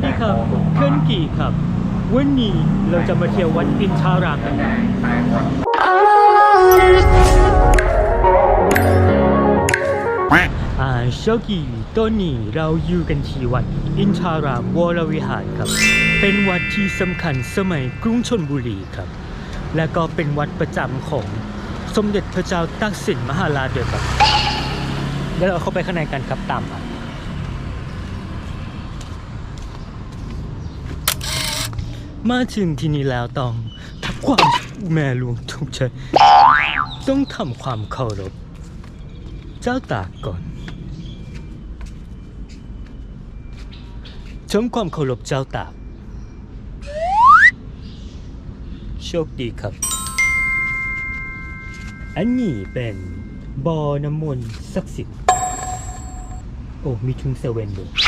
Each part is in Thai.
วัสดีครับเคลื่อนกี่ครับ วันนี้เราจะมาเที่ยววัดอินทารามกันอ่าโชคดีต้นนี้เราอยู่กันที่วัดอินทารามวรวิหารครับ เป็นวัดที่สำคัญสมัยกรุงชนบุรีครับ และก็เป็นวัดประจำของสมเด็จพระเจ้าตักสินมหาราชด้วยครับเดี๋ยวเราเข้าไปข้างในกันครับตามมา มาถึงที่นี่แล้วต้องทำความแม่หลวงถูกใจต้องทำความเคารพเจ้าตากก่อนชมความเคารพเจ้าตาก โชคดีครับ อันนี้เป็นบอน้ำมนต์ศักดิ์สิทธิ์โอ้มีถึงเซเว่นด้วย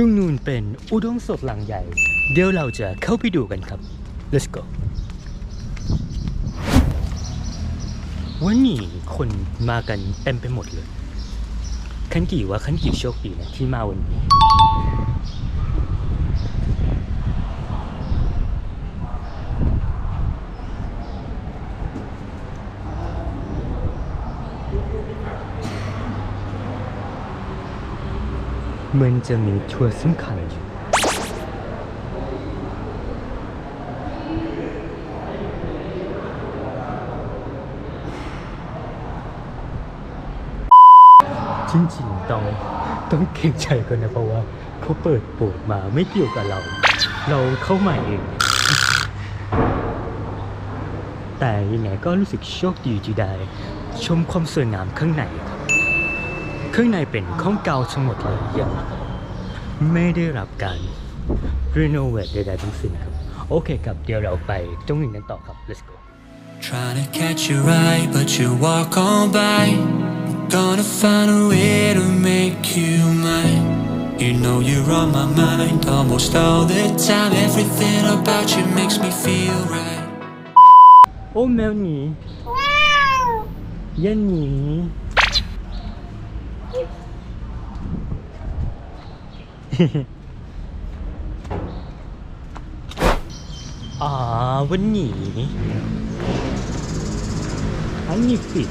ตรงนู้นเป็นอุดงสดหลังใหญ่ เดี๋ยวเราจะเข้าไปดูกันครับ let's go วันนี้คนมากันเต็มไปหมดเลย ขันกี่ว่าขันกี่โชคดีนะที่มาวันนี้ มือนจะมีทัวร์สำคัญอยู่จริงๆต้องต้องเก่งใจก่อนนะเพราะว่าเขาเปิดโบสถ์มาไม่เกี่ยวกับเรา เราเข้ามาเอง แต่ยังไงก็รู้สึกโชคดีที่ได้ ชมความสวยงามข้างในครับ ข้างในเป็นของเก่าทั้งหมดเลยยังไม่ได้รับการรีโนเวทใดๆทั้งสิ้นครับ โอเคครับ เดี๋ยวเราไปตรงนี้กันต่อครับ let's go Trying to catch your eye, but you walk on by. Gonna find a way to make you mine. You know you're on my mind almost all the time. Everything about you makes me feel right. โอ้แมวหนีอย่าหนี อ่าวันหนีอันนี้ปิด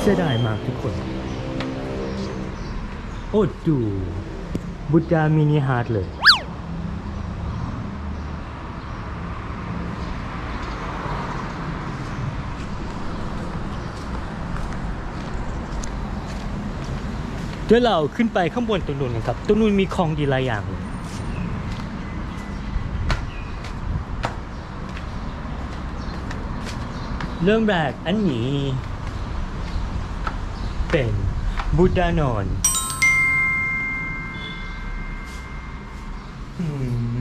เสียดายมากทุกคน โอ้ดูบุตดามินิฮาร์ดเลย เดี๋ยวเราขึ้นไปข้างบนตรงนู้นกันครับตรงนู้นมีของดีหลายอย่างเริ่มแรกอันนี้ เป็นบูดานอนอืม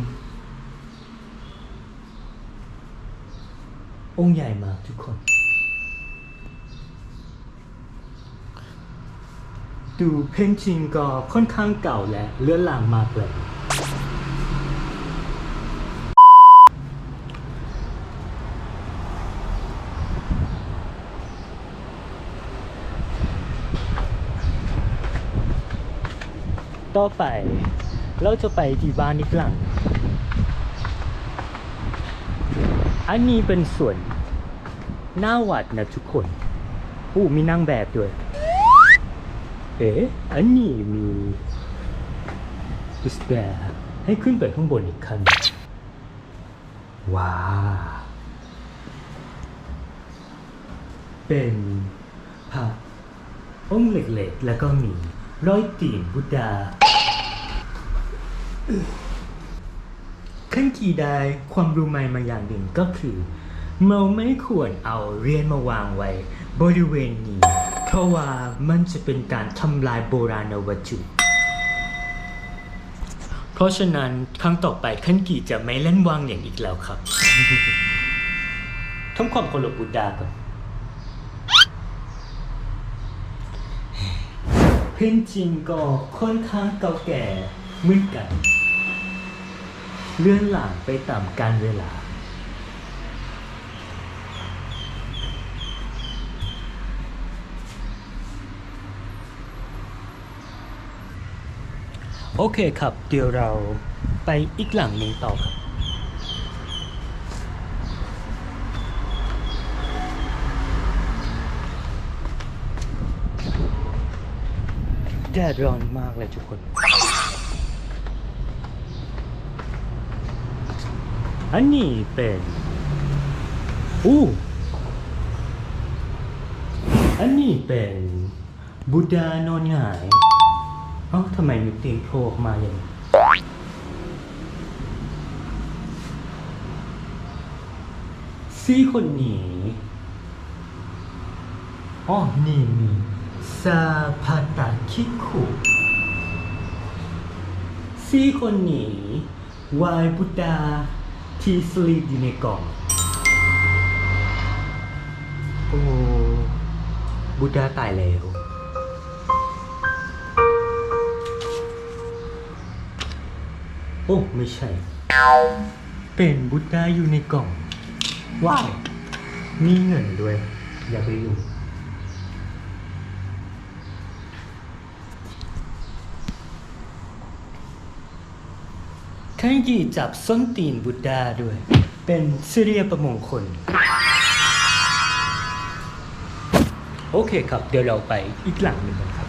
องค์ใหญ่มากทุกคน ดูเพนชิงก็ค่อนข้างเก่าและเลื่อนลางมากเลยต่อไปเราจะไปที่บ้านอีกหลัง อันนี้เป็นส่วนหน้าวัดนะทุกคนอู้มีนางแบบด้วย เอ๊ะอันนี้มีสแปร์ให้ขึ้นไปข้างบนอีกคันว้าเป็นพระองค์เหล็กๆ แล้วก็มีร้อยตีนบุตดาขั้นทีได้ความรู้ใหม่มาอย่างหนึ่งก็คือเราไม่ควรเอาเรียนมาวางไว้บริเวณนี้ ราะว่ามันจะเป็นการทำลายโบราณวัตถุ เพราะฉะนั้นครั้งต่อไปขั้นกีจะไม่เล่นวางอย่างอีกแล้วครับทำความเคารพบุตดาก่อนเพนจิงก็ค่อนข้างเก่าแก่เหมือนกัน เลื่อนหลังไปตามกาลเวลา โอเคครับ เดี๋ยวเราไปอีกหลังหนึ่งต่อครับ แดดร้อนมากเลยทุกคน อันนี้เป็นอู้อันนี้เป็นบุดานอนหงาย เอ้าทำไมมีตีนโผล่ออกมาอย่างนี้สี่คนนี้อ๋อนี่มีซาพาตาคิคุสี่คนนี้วายบุดาที่สลีปอยู่ในกล่อง โอ้บุดาตายแล้ว โอ้ ไม่ใช่ เป็นบุตดาอยู่ในกล่อง ว้าว มีเงินด้วย อย่าไปยุ่งข้างยีจับส้นตีนบุตดาด้วย เป็นสิริยประมงคล โอเคครับ เดี๋ยวเราไปอีกหลังหนึ่งกันครับ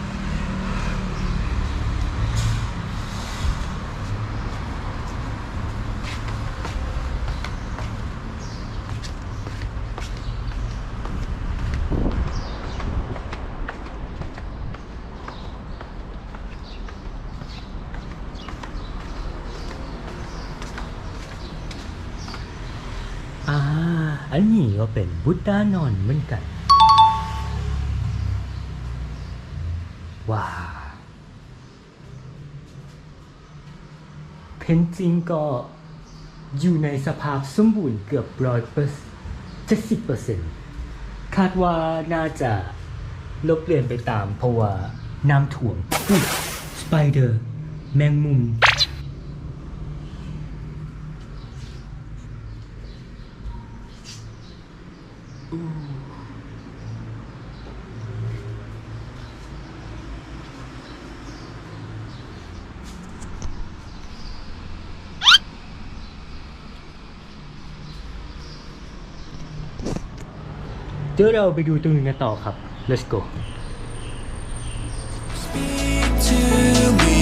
อ่า อั นนี้ก็เป็นบุตดานอนเหมือนกัน ว้าเพนจริงก็อยู่ในสภาพสมบูรณ์เกือบร้อยเปอร์เจ็ดสิบเปอร์เซ็นต์คาดว่าน่าจะลบเปลี่ยนไปตามเพราะว่าน้ำถ่วงสไปเดอร์ แมงมุม เดี๋ยวเราไปดูตรงนี้กันต่อครับ let's go Speak to me.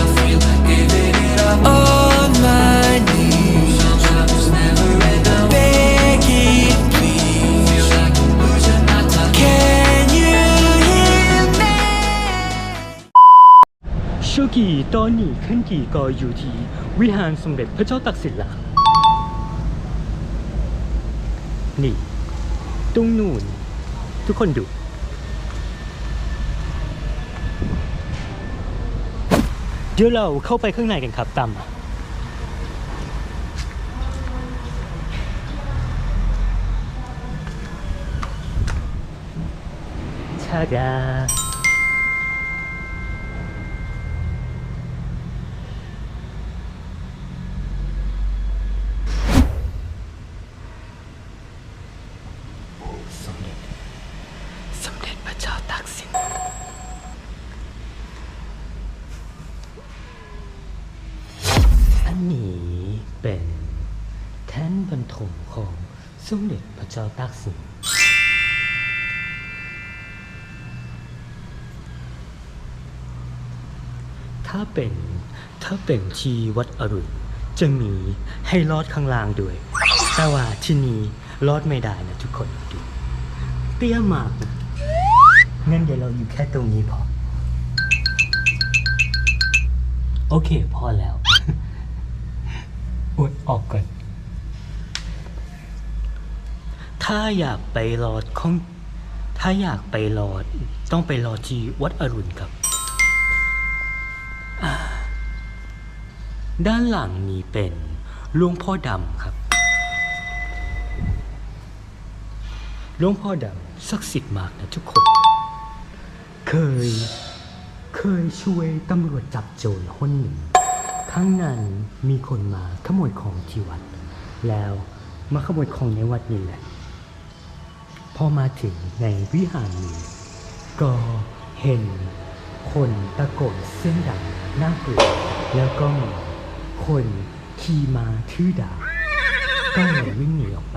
I feel like giving it up on my knees. Sometimes never end up begging, please. Feel like I'm losing my time. Can you hear me? โชกีตอนนี้ขึ้นกี่ก็อยู่ที่วิหารสมเด็จพระเจ้าตักสินละครับนี่ ตรงนู่น ทุกคนดู เดี๋ยวเราเข้าไปข้างในกันครับตามมาชาดา มของสมเด็จพระเจ้าตากสิน ถ้าเป็นถ้าเป็นที่วัดอรุณจะมีให้ลอดข้างล่างด้วย แต่ว่าที่นี่ลอดไม่ได้นะทุกคนดูเตี้ยมากนะงั้นเดี๋ยวเราอยู่แค่ตรงนี้พอ โอเคพอแล้วอดออกก่อน ถ้าอยากไปรอดของถ้าอยากไปรอด ต้องไปรอที่วัดอรุณครับ ด้านหลังนี้เป็นหลวงพ่อดำครับหลวงพ่อดำศักดิ์สิทธิ์มากนะทุกคน เคย เคยช่วยตำรวจจับโจรคนหนึ่งครั้งนั้นมีคนมาขโมยของที่วัด แล้วมาขโมยของในวัดนี่แหละ อมาถึงในวิหารนี้ ก็เห็นคนตะโกนเสียงดังน่ากลัวแล้วก็มีคนขี่มาทื่อดาก็เลยวิ่งหนีออกไป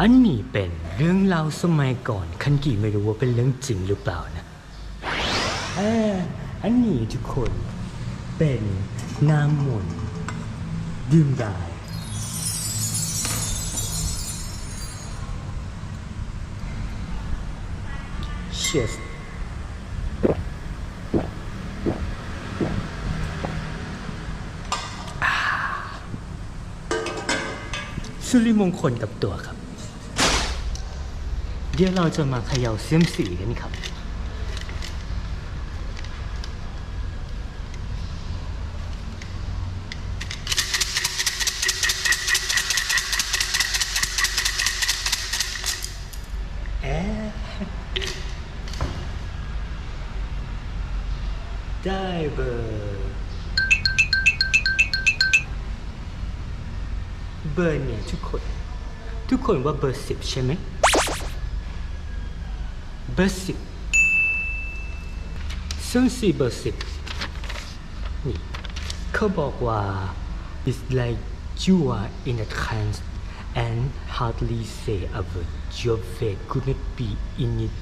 อันนี้เป็นเรื่องเล่าสมัยก่อนคันกี่ไม่รู้ว่าเป็นเรื่องจริงหรือเปล่านะเอออันนี้ทุกคนเป็นน้ำมนต์ดื่มได้ Cheers สุริมงคลกับตัวครับ เดี๋ยวเราจะมาเขย่าเสียมสีกันครับ ได้เบอร์ เบอร์เนี่ยทุกคน ทุกคนว่าเบอร์สิบใช่ไหม เบอร์สิบซึ่งสี่เบอร์สิบนี่เขาบอกว่า it's like you are in a trance and hardly say a word your face could not be in it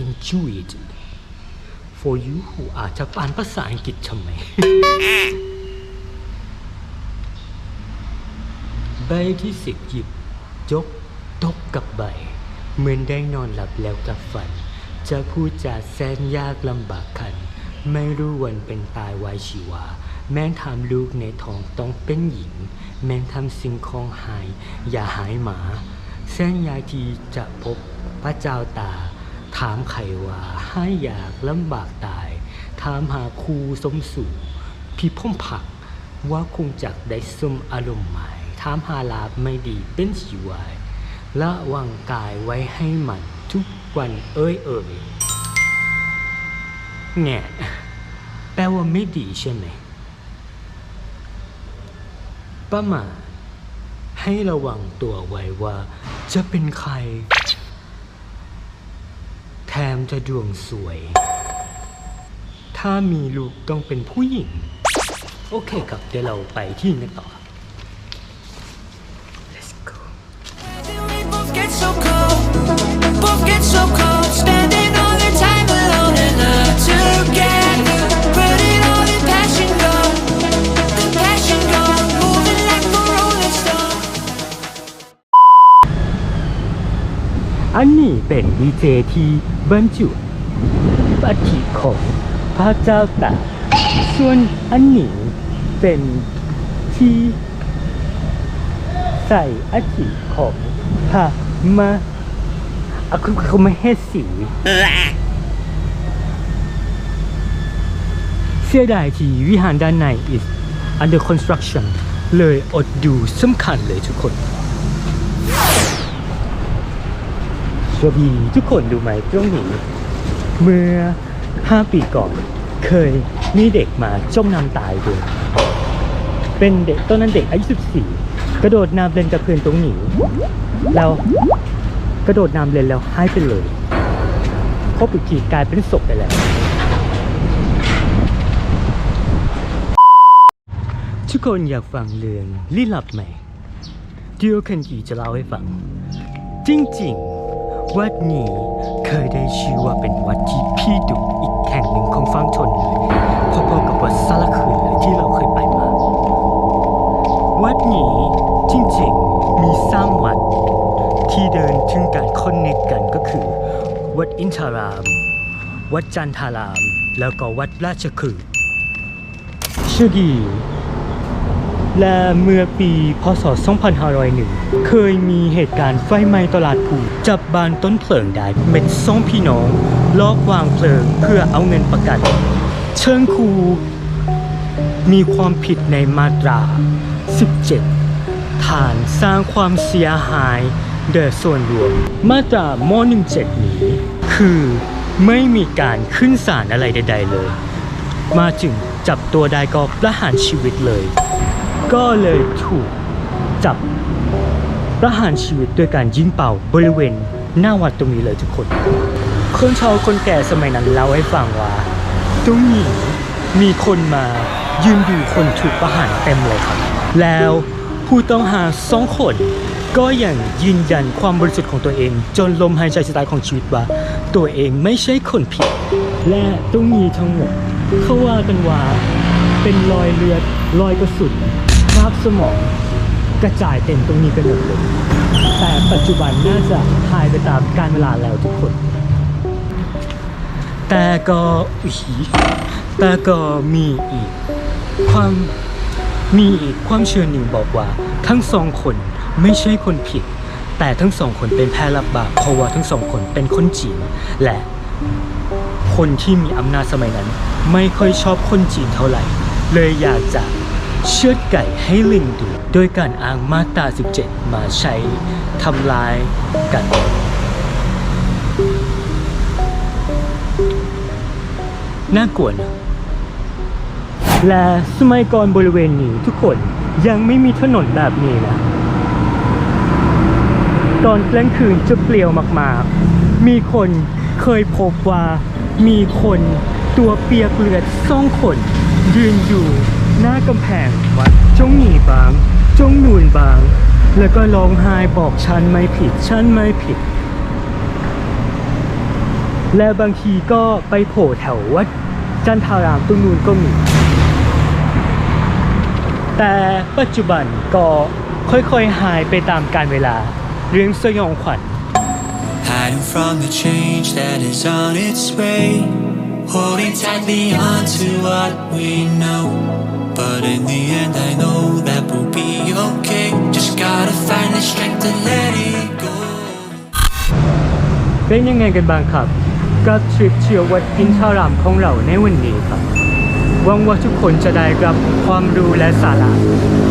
intuit For you who อาจจะอ่านภาษาอังกฤษทำไม ใบที่สิบหยิบยกตบกับใบ เหมือนได้นอนหลับแล้วกับฝัน จะพูดจาแสนยากลำบากคัน ไม่รู้วันเป็นตายวายชีวา แม้ทำลูกในท้องต้องเป็นหญิง แม้ทำสิ่งของหาย อย่าหายหมา แสนยากที่จะพบพระเจ้าตา ถามใครว่าให้อยากลำบากตาย ถามหาครูสมสู่พี่พ่อมผักว่าคงจักได้สมอารมณ์หมาย ถามหาลาบไม่ดีเป็นชีวายละวังกายไว้ให้มันทุกวันเอ้ยเอ่ยแง่แปลว่าไม่ดีใช่ไหมป้ามาให้ระวังตัวไว้ว่า จะเป็นใคร มจะดวงสวย ถ้ามีลูกต้องเป็นผู้หญิง โอเคครับ เดี๋ยวเราไปที่นั่นต่อครับ let's go อันนี้เป็นดีเจที่บรรจุอัฐิของพระเจ้าตากส่วนอันนี้เป็นที่ใส่อัฐิของพระมาอะคุณเขาไม่ให้สี เสียดายที่วิหารด้านใน is under construction เลยอดดูสำคัญเลยทุกคน สวัสดีทุกคนดูไหมตรงนี้เมื่อ 5 ปีก่อน เคยมีเด็กมาจมน้ำตายด้วยเป็นเด็กตอนนั้นเด็กอายุ14 กระโดดน้ำเล่นกับเพื่อนตรงนี้แล้วกระโดดน้ำเล่นแล้วหายไปเลยพบอีกทีกลายเป็นศพไปแล้ว ทุกคนอยากฟังเรื่องลี้ลับไหมเดี๋ยวคันกีจะเล่าให้ฟัง จริง ๆ วัดนี้เคยได้ชื่อว่าเป็นวัดที่พี่ดุอีกแห่งหนึ่งของฟังทนเลยพอๆกับวัดสารคืนเลยที่เราเคยไปมา วัดนี้จริงๆมีสร้างวัด ที่เดินถึงการคอนเนคกันก็คือ วัดอินทาราม วัดจันทาราม แล้วก็วัดราชคือชื่อดี และเมื่อปีพศ 2501 เคยมีเหตุการณ์ไฟไหม้ตลาดผูจับบานต้นเพลิงได้เป็นสองพี่น้องลอบวางเพลิงเพื่อเอาเงินประกัน เชิงครูมีความผิดในมาตรา 17 ฐานสร้างความเสียหายแด่ส่วนรวม มาตราม17 นี้ คือไม่มีการขึ้นศาลอะไรใด ๆ เลย มาจึงจับตัวได้ก็ประหารชีวิตเลย ก็เลยถูกจับประหารชีวิตด้วยการยิงเป่าบริเวณหน้าวัดตรงนี้เลยทุกคน คนชาวคนแก่สมัยนั้นเล่าให้ฟังว่า ตรงนี้มีคนมายืนดูคนถูกประหารเต็มเลยครับ แล้วผู้ต้องหาสองคน ก็ยังยืนยันความบริสุทธิ์ของตัวเอง จนลมหายใจสุดท้ายของชีวิตว่า ตัวเองไม่ใช่คนผิด และตรงนี้ทั้งหมดเขาว่ากันว่าเป็นรอยเลือดรอยกระสุน คราบสมอง กระจายเต็มตรงนี้กันหมดเลย แต่ปัจจุบันน่าจะหายไปตามกาลเวลาแล้วทุกคน แต่ก็อุ๊ยแต่ก็มีอีก ความมีอีกความเชื่อหนึ่งบอกว่า ทั้งสองคนไม่ใช่คนผิด แต่ทั้งสองคนเป็นแพรับบาปเพราะว่าทั้งสองคนเป็นคนจีนและคนที่มีอำนาจสมัยนั้น ไม่ค่อยชอบคนจีนเท่าไหร่ เลยอยากจะ เชือดไก่ให้ลิงดูโดยการอ้างมาตรา 17 มาใช้ทำลายกัน น่ากลัวนะและสมัยก่อนบริเวณนี้ทุกคนยังไม่มีถนนแบบนี้นะ ตอนกลางคืนจะเปลี่ยวมากๆ มีคนเคยพบว่ามีคนตัวเปียกเลือดสองคนยืนอยู่ หน้ากำแพงวัดจงหนีบาง จงนูนบาง แล้วก็ร้องไห้บอกฉันไม่ผิด ฉันไม่ผิด และบางทีก็ไปโผล่แถววัดจันทารามตรงนู้นก็มี แต่ปัจจุบันก็ค่อยๆหายไปตามกาลเวลา เรื่องสยองขวัญ Hiding from the change that is on its way. Holding tightly on to what we know. But in the end, I know that we'll be okay. Just gotta find the strength to let it go. เป็นยังไงกันบ้างครับกับทริปเที่ยววัดอินทารามของเราในวันนี้ครับหวังว่าทุกคนจะได้รับความรู้และสาระ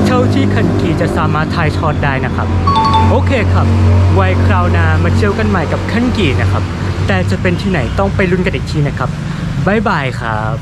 เท่าที่คันกีจะสามารถถ่ายทอดได้นะครับ โอเคครับไว้คราวหน้ามาเจอกันใหม่กับคันกีนะครับ แต่จะเป็นที่ไหนต้องไปลุ้นกันอีกทีนะครับบ๊ายบายครับ